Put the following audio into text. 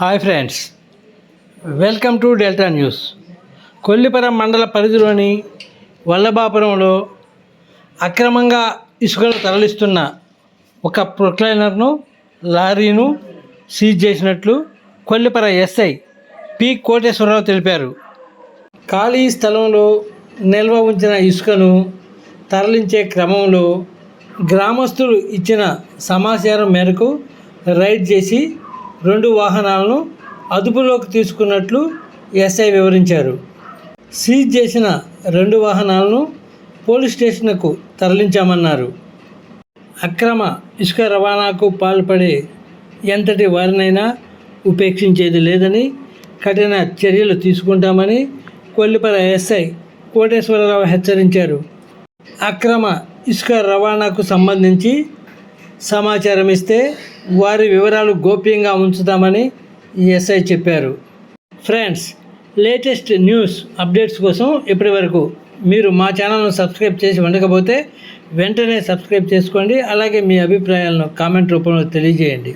Hi friends. Welcome to Delta news. Kollipuram మండల పరిధిలోని వల్లభాపురంలో అక్రమంగా ఇసుకలు తరలిస్తున్న ఒక ప్రొక్లైనర్ను లారీను సీజ్ చేసినట్లు కొల్లిపర ఎస్ఐ పి. కోటేశ్వరరావు తెలిపారు. ఖాళీ స్థలంలో నిల్వ ఉంచిన ఇసుకను తరలించే క్రమంలో గ్రామస్తులు ఇచ్చిన సమాచారం మేరకు రైడ్ చేసి రెండు వాహనాలను అదుపులోకి తీసుకున్నట్లు ఎస్ఐ వివరించారు. సీజ్ చేసిన రెండు వాహనాలను పోలీస్ స్టేషన్కు తరలించామన్నారు. అక్రమ ఇసుక రవాణాకు పాల్పడే ఎంతటి వారినైనా ఉపేక్షించేది లేదని కఠిన చర్యలు తీసుకుంటామని కొల్లిపర ఎస్ఐ కోటేశ్వరరావు హెచ్చరించారు. అక్రమ ఇసుక రవాణాకు సంబంధించి సమాచారం ఇస్తే వారి వివరాలు గోప్యంగా ఉంచుతామని ఎస్ఐ చెప్పారు. ఫ్రెండ్స్ లేటెస్ట్ న్యూస్ అప్డేట్స్ కోసం ఇప్పటి వరకు మీరు మా ఛానల్ను సబ్స్క్రైబ్ చేసి ఉండకపోతే వెంటనే సబ్స్క్రైబ్ చేసుకోండి. అలాగే మీ అభిప్రాయాలను కామెంట్ రూపంలో తెలియజేయండి.